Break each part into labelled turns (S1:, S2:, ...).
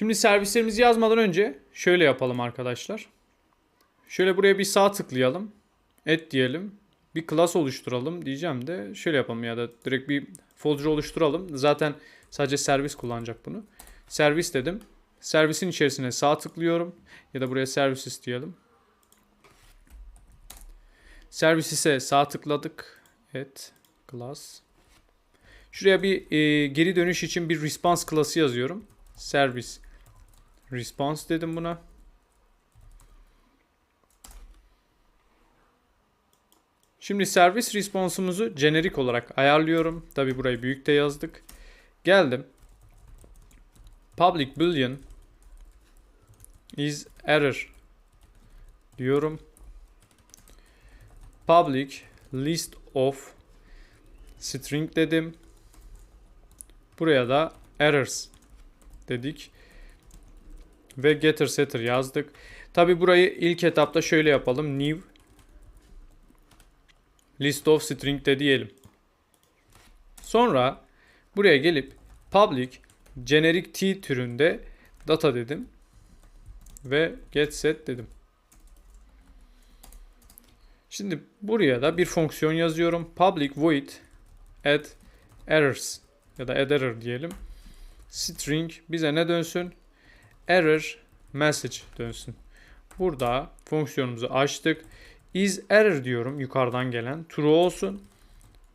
S1: Şimdi servislerimizi yazmadan önce şöyle yapalım arkadaşlar. Şöyle buraya bir sağ tıklayalım. Et diyelim. Bir class oluşturalım diyeceğim de şöyle yapalım ya da direkt bir folder oluşturalım. Zaten sadece servis kullanacak bunu. Servis dedim. Servisin içerisine sağ tıklıyorum. Ya da buraya services diyelim. Servisise sağ tıkladık. Et class. Şuraya bir e, geri dönüş için bir response klası yazıyorum. Service response dedim buna. Şimdi servis response'umuzu jenerik olarak ayarlıyorum. Tabi burayı büyükte yazdık. Geldim. Public boolean is error diyorum. Public list of string dedim. Buraya da errors dedik. Ve getter setter yazdık. Tabi burayı ilk etapta şöyle yapalım. New list of string de diyelim. Sonra buraya gelip public generic t türünde data dedim. Ve get set dedim. Şimdi buraya da bir fonksiyon yazıyorum. Public void add errors ya da add error diyelim. String bize ne dönsün? Error message dönsün. Burada fonksiyonumuzu açtık. Is error diyorum yukarıdan gelen. True olsun.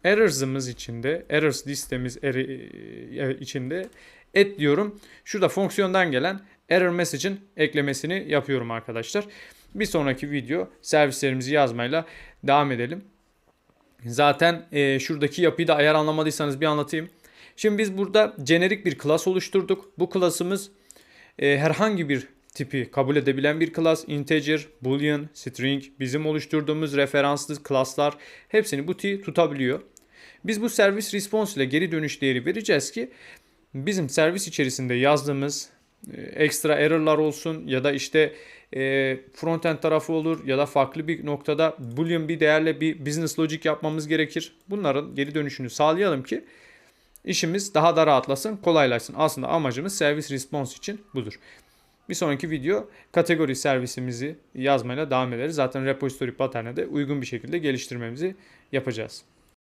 S1: Errors'ımız içinde, errors listemiz eri- içinde et diyorum. Şurada fonksiyondan gelen error message'in eklemesini yapıyorum arkadaşlar. Bir sonraki video servislerimizi yazmayla devam edelim. Zaten e, şuradaki yapıyı da eğer anlamadıysanız bir anlatayım. Şimdi biz burada jenerik bir class oluşturduk. Bu class'ımız e, herhangi bir tipi kabul edebilen bir class. Integer, boolean, string, bizim oluşturduğumuz referanslı class'lar hepsini bu T tutabiliyor. Biz bu servis response ile geri dönüş değeri vereceğiz ki bizim servis içerisinde yazdığımız e, ekstra error'lar olsun ya da işte e, frontend tarafı olur ya da farklı bir noktada boolean bir değerle bir business logic yapmamız gerekir. Bunların geri dönüşünü sağlayalım ki işimiz daha da rahatlasın, kolaylaşsın. Aslında amacımız servis response için budur. Bir sonraki video kategori servisimizi yazmayla devam ederiz. Zaten repository pattern'e de uygun bir şekilde geliştirmemizi yapacağız.